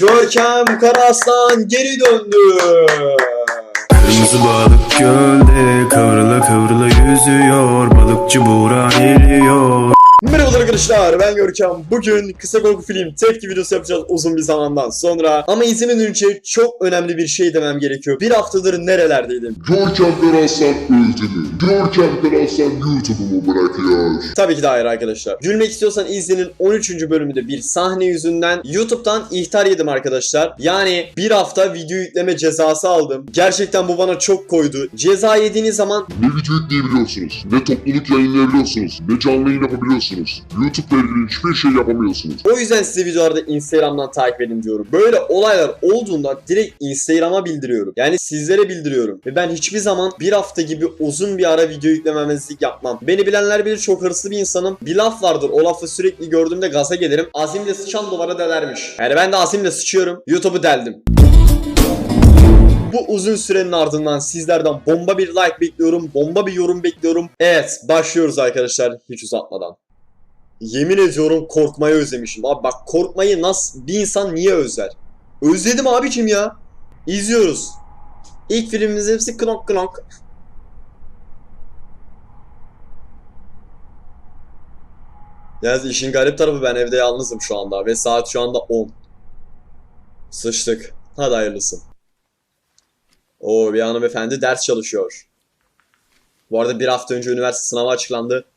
Görkem Karaslan geri döndü. Kırmızı balık gölde kıvrıla kıvrıla yüzüyor Balıkçı Buğra geliyor Merhabalar arkadaşlar ben Görkem. Bugün kısa korku film tepki videosu yapacağız uzun bir zamandan sonra. Ama izlemeden önce çok önemli bir şey demem gerekiyor. Bir haftadır nerelerdeydim? Görkemler Aslan öldü mü? Görkemler Aslan YouTube'u mu bırakıyor? Tabii ki de hayır arkadaşlar. Gülmek istiyorsan izlenin 13. bölümünde bir sahne yüzünden YouTube'dan ihtar yedim arkadaşlar. Yani bir hafta video yükleme cezası aldım. Gerçekten bu bana çok koydu. Ceza yediğiniz zaman Ne video yükleyebiliyorsunuz, ne topluluk yayınlayabiliyorsunuz, ne canlı yayın yapabiliyorsunuz. YouTube'la ilgili hiçbir şey yapamıyorsunuz. O yüzden size videolarda Instagram'dan takip edin diyorum. Böyle olaylar olduğunda direkt Instagram'a bildiriyorum. Yani sizlere bildiriyorum. Ve ben hiçbir zaman bir hafta gibi uzun bir ara video yüklememezlik yapmam. Beni bilenler bilir çok hırslı bir insanım. Bir laf vardır. O lafı sürekli gördüğümde gaza gelirim. Azimle sıçan duvara delermiş. Yani ben de azimle sıçıyorum. YouTube'u deldim. Bu uzun sürenin ardından sizlerden bomba bir like bekliyorum, bomba bir yorum bekliyorum. Evet, başlıyoruz arkadaşlar hiç uzatmadan. Yemin ediyorum korkmayı özlemişim. Abi bak korkmayı nasıl bir insan niye özler? Özledim abicim ya. İzliyoruz. İlk filmimiz hepsi knok knok. Yalnız işin garip tarafı ben evde yalnızım şu anda ve saat şu anda 10. Sıçtık. Hadi hayırlısı. Oo bir hanımefendi ders çalışıyor. Bu arada bir hafta önce üniversite sınavı açıklandı.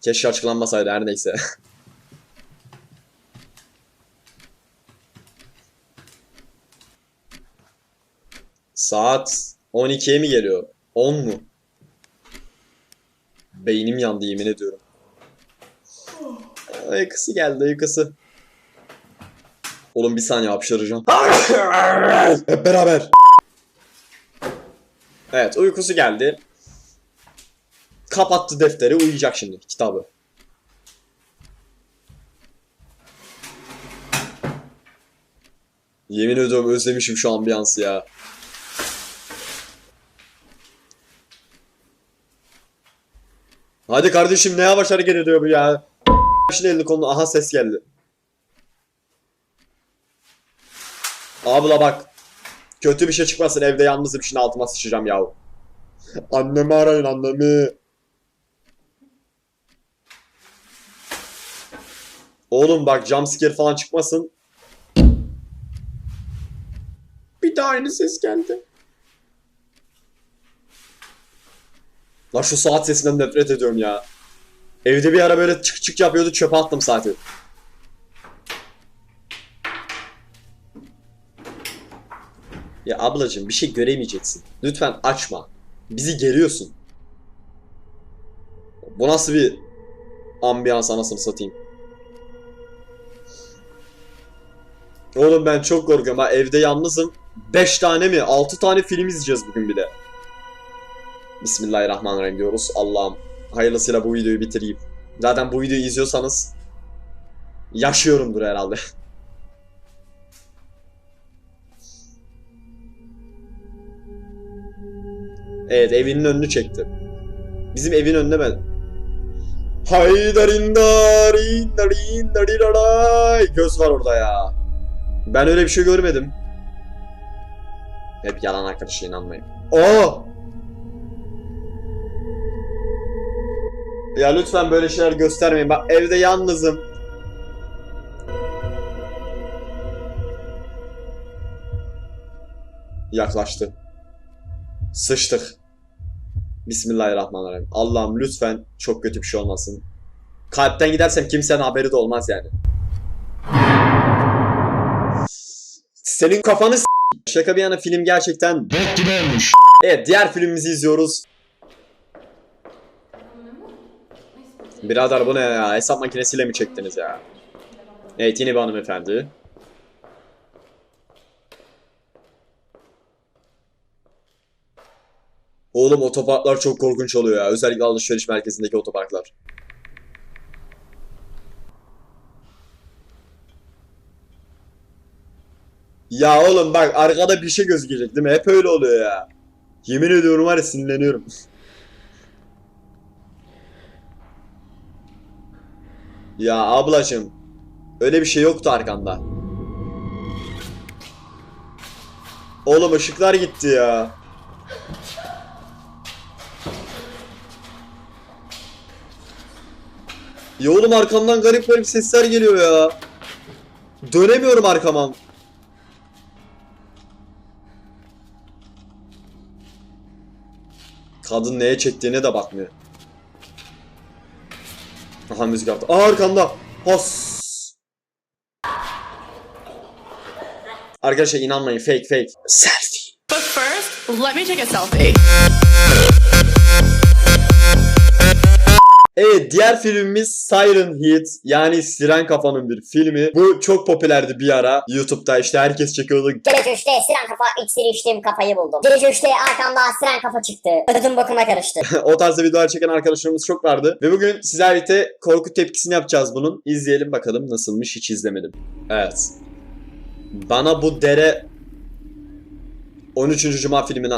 Keşke açıklanmasaydı her neyse. Saat 12'ye mi geliyor? 10 mu? Beynim yandı yemin ediyorum. Uykusu geldi uykusu. Oğlum bir saniye hapşıracağım. Hep beraber. Evet uykusu geldi. Kapattı defteri uyuyacak şimdi kitabı. Yemin ediyorum özlemişim şu ambiyansı ya. Hadi kardeşim ne yavaş hareket ediyor bu ya. Şimdi elini kolunu aha ses geldi. Abla bak. Kötü bir şey çıkmasın evde yalnızım şimdi altıma sıçacağım yahu. Annemi arayın annemi. Oğlum bak jumpscare falan çıkmasın. Bir daha aynı ses geldi. Lan şu saat sesinden nefret ediyorum ya. Evde bir ara böyle çık çık yapıyordu çöpe attım saati. Ya ablacığım bir şey göremeyeceksin. Lütfen açma. Bizi geriyorsun. Bu nasıl bir ambiyans anasını satayım. Oğlum ben çok korkuyorum ha evde yalnızım. 5 tane mi 6 tane film izleyeceğiz bugün bir de. Bismillahirrahmanirrahim diyoruz. Allah'ım hayırlısıyla bu videoyu bitireyim. Zaten bu videoyu izliyorsanız yaşıyorumdur herhalde. evet evinin önünü çekti. Bizim evin önüne ben. Haydarin darin dariraray. Göz var orada ya. Ben öyle bir şey görmedim. Hep yalan arkadaşa inanmayın. Oo! Ya lütfen böyle şeyler göstermeyin. Bak evde yalnızım. Yaklaştı. Sıçtık. Bismillahirrahmanirrahim. Allah'ım lütfen çok kötü bir şey olmasın. Kalpten gidersem kimsenin haberi de olmaz yani. Senin kafanı s- Şaka bir yana film gerçekten Evet diğer filmimizi izliyoruz. Birader bu ne ya? Hesap makinesiyle mi çektiniz ya? Evet yine bir hanımefendi. Oğlum otoparklar çok korkunç oluyor ya. Özellikle alışveriş merkezindeki otoparklar. Ya oğlum bak arkada bir şey gözükecek değil mi? Hep öyle oluyor ya. Yemin ediyorum var ya sinirleniyorum. ya ablacım. Öyle bir şey yoktu arkanda. Oğlum ışıklar gitti ya. Ya oğlum arkamdan garip garip sesler geliyor ya. Dönemiyorum arkama. Kadın neye çektiğine de bakmıyor. Aha müzik yaptı. Aa arkamda. Has. Arkadaşlar inanmayın fake fake. Selfie. But first, let me take a selfie. Evet diğer filmimiz Siren Heat yani Siren Kafa'nın bir filmi. Bu çok popülerdi bir ara YouTube'da işte herkes çekiyordu. Gece 3'te siren kafa iksiri içtim kafayı buldum. Gece 3'te arkamda siren kafa çıktı. Ödüm bakıma karıştı. o tarzda videolar çeken arkadaşlarımız çok vardı. Ve bugün sizlerle birlikte korku tepkisini yapacağız bunun. İzleyelim bakalım nasılmış hiç izlemedim. Evet. Bana bu dere 13. Cuma filmini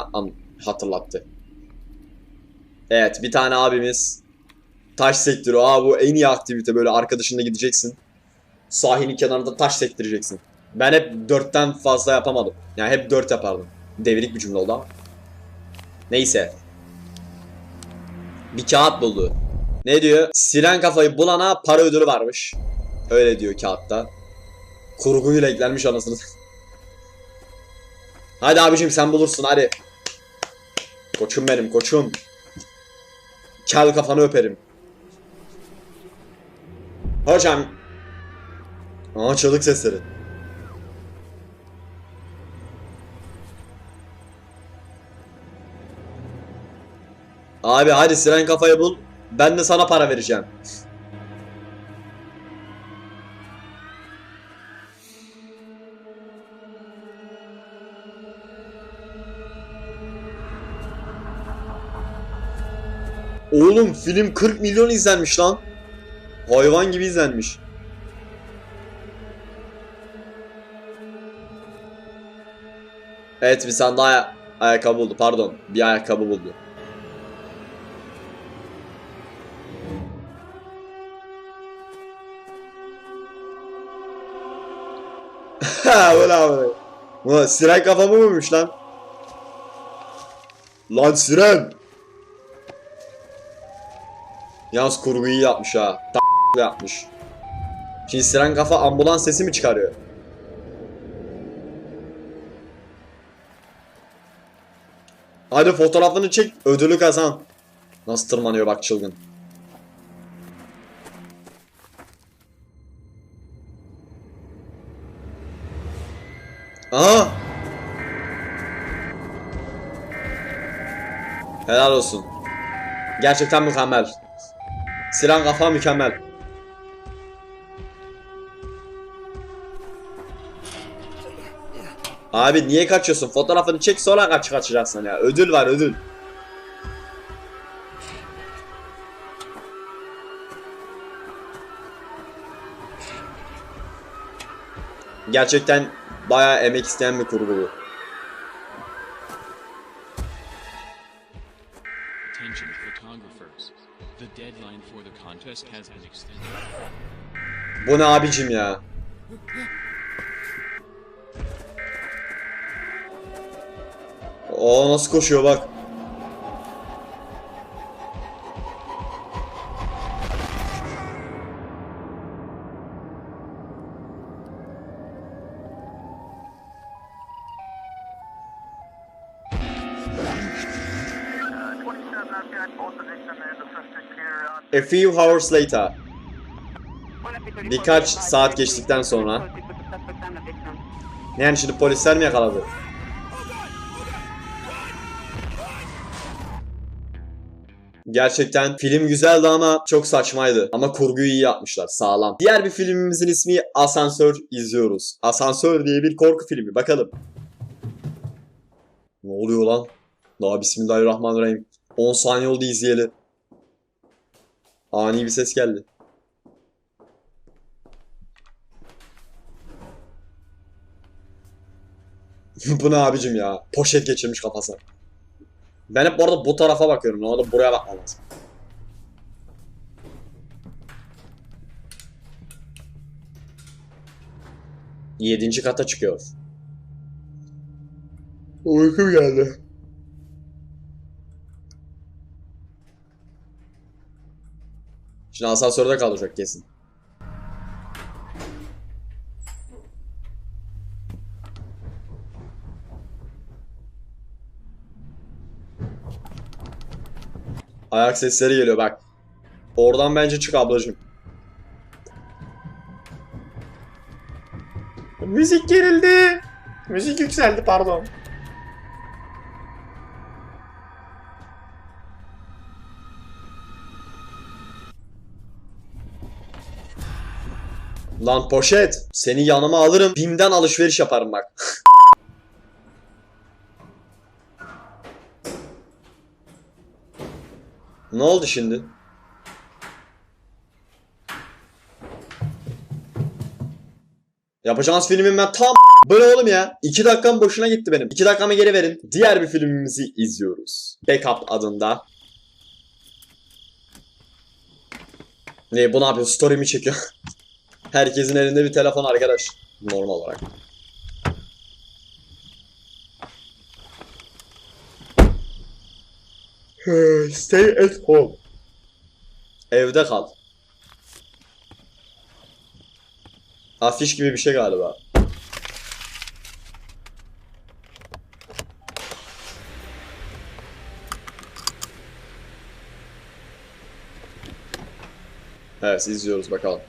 hatırlattı. Evet bir tane abimiz taş sektiriyor. Aa bu en iyi aktivite böyle arkadaşınla gideceksin. Sahilin kenarında taş sektireceksin. Ben hep dörtten fazla yapamadım. Yani hep dört yapardım. Devrik bir cümle oldu ama. Neyse. Bir kağıt buldu. Ne diyor? Siren kafayı bulana para ödülü varmış. Öyle diyor kağıtta. Kurguyla eklenmiş anasını. hadi abicim sen bulursun hadi. Koçum benim koçum. Kel kafanı öperim. Hocam. Aa çığlık sesleri. Abi hadi siren kafayı bul. Ben de sana para vereceğim. Oğlum film 40 milyon izlenmiş lan. Hayvan gibi izlenmiş. Evet bir tane daha aya- ayakkabı buldu. Pardon. Bir ayakkabı buldu. Ne abi? Bu siren kafamı mıymış lan? Lan siren! Yalnız kurguyu yapmış ha. Yapmış. Şimdi siren kafa ambulans sesi mi çıkarıyor? Hadi fotoğrafını çek, ödülü kazan. Nasıl tırmanıyor bak çılgın. Aha! Helal olsun. Gerçekten mükemmel. Siren kafa mükemmel. Abi niye kaçıyorsun? Fotoğrafını çek sonra kaç kaçacaksın ya. Ödül var ödül. Gerçekten bayağı emek isteyen bir kurgu bu. Attention photographers. The deadline for the contest has been extended. Bu ne abicim ya? O nasıl koşuyor bak. A few hours later. Birkaç saat geçtikten sonra Ne yani şimdi polisler mi yakaladı? Gerçekten film güzeldi ama çok saçmaydı. Ama kurguyu iyi yapmışlar. Sağlam. Diğer bir filmimizin ismi Asansör izliyoruz. Asansör diye bir korku filmi. Bakalım. Ne oluyor lan? Daha Bismillahirrahmanirrahim. 10 saniye oldu izleyeli. Ani bir ses geldi. Bu ne abicim ya? Poşet geçirmiş kafasına. Ben hep bu arada bu tarafa bakıyorum. Oldu? Buraya bakmam lazım. Yedinci kata çıkıyor. Uykum geldi. Şimdi asansörde kalacak kesin. Ayak sesleri geliyor bak. Oradan bence çık ablacığım. Müzik gerildi. Müzik yükseldi pardon. Lan poşet. Seni yanıma alırım. Bim'den alışveriş yaparım bak. ne oldu şimdi? Yapacağınız filmin ben tam böyle oğlum ya. 2 dakikam boşuna gitti benim. 2 dakikamı geri verin. Diğer bir filmimizi izliyoruz. Backup adında. Ne bu ne yapıyor? Story mi çekiyor? Herkesin elinde bir telefon arkadaş. Normal olarak. Stay at home. Evde kal. Afiş gibi bir şey galiba. Evet izliyoruz bakalım.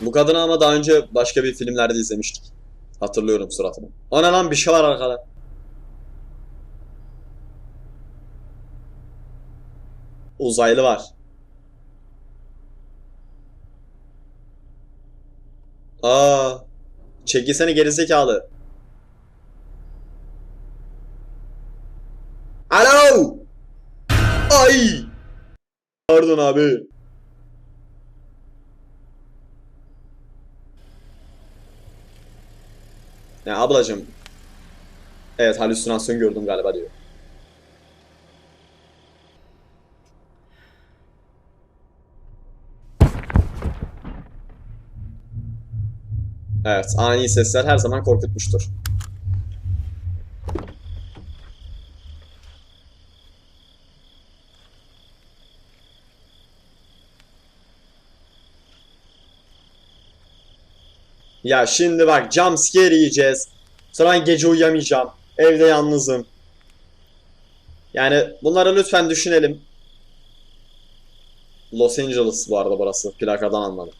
Bu kadını ama daha önce başka bir filmlerde izlemiştik. Hatırlıyorum suratını. Ana lan bir şey var arkada. Uzaylı var. Aa, çekilsene gerizekalı. Alo! Ay! Pardon abi. Ya ablacım. Evet halüsinasyon gördüm galiba diyor. Evet ani sesler her zaman korkutmuştur. Ya şimdi bak jumpscare yiyeceğiz. Sonra gece uyuyamayacağım. Evde yalnızım. Yani bunları lütfen düşünelim. Los Angeles bu arada burası. Plakadan anladım.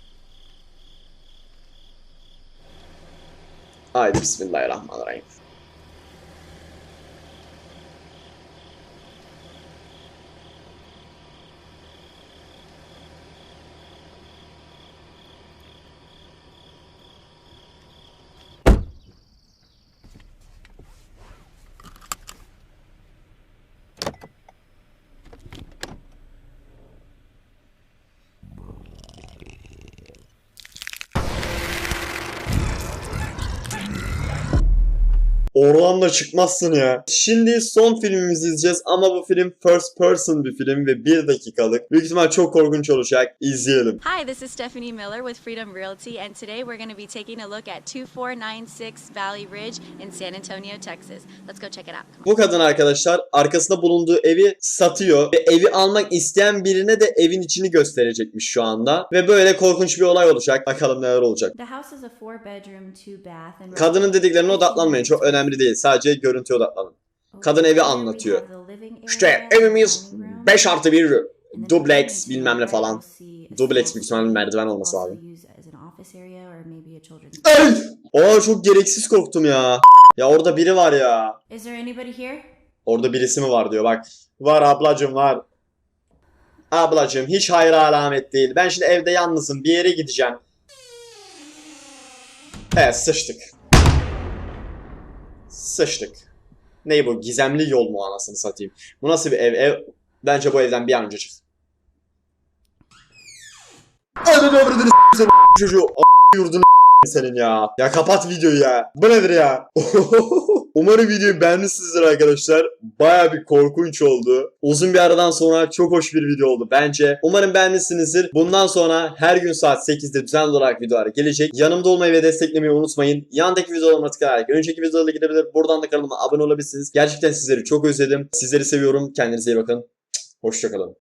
Haydi bismillahirrahmanirrahim. Oradan da çıkmazsın ya. Şimdi son filmimizi izleyeceğiz ama bu film first person bir film ve bir dakikalık. Büyük ihtimal çok korkunç olacak. İzleyelim. Hi, this is Stephanie Miller with Freedom Realty, and today we're going to be taking a look at 2496 Valley Ridge in San Antonio, Texas. Let's go check it out. Bu kadın arkadaşlar arkasında bulunduğu evi satıyor ve evi almak isteyen birine de evin içini gösterecekmiş şu anda. Ve böyle korkunç bir olay olacak. Bakalım neler olacak. The house is a four bedroom, two bath and Kadının dediklerine odaklanmayın. Çok önemli değil. Sadece görüntüye odaklanın. Kadın evi anlatıyor. İşte evimiz 5 artı 1 dubleks bilmem ne falan. Dubleks büyük ihtimalle merdiven olması lazım. Ay! Aa çok gereksiz korktum ya. Ya orada biri var ya. Orada birisi mi var diyor bak. Var ablacım var. Ablacım hiç hayra alamet değil. Ben şimdi evde yalnızım bir yere gideceğim. Evet sıçtık. Sıçtık. Ney bu gizemli yol mu anasını satayım. Bu nasıl bir ev? ev... Bence bu evden bir an önce çık. Ananı avradını çocuğu. A** yurdunu senin ya. Ya kapat videoyu ya. Bu nedir ya? Umarım videoyu beğenmişsinizdir arkadaşlar. Baya bir korkunç oldu. Uzun bir aradan sonra çok hoş bir video oldu bence. Umarım beğenmişsinizdir. Bundan sonra her gün saat 8'de düzenli olarak videolar gelecek. Yanımda olmayı ve desteklemeyi unutmayın. Yandaki videolarıma tıklayarak önceki videolara gidebilir. Buradan da kanalıma abone olabilirsiniz. Gerçekten sizleri çok özledim. Sizleri seviyorum. Kendinize iyi bakın. Hoşçakalın.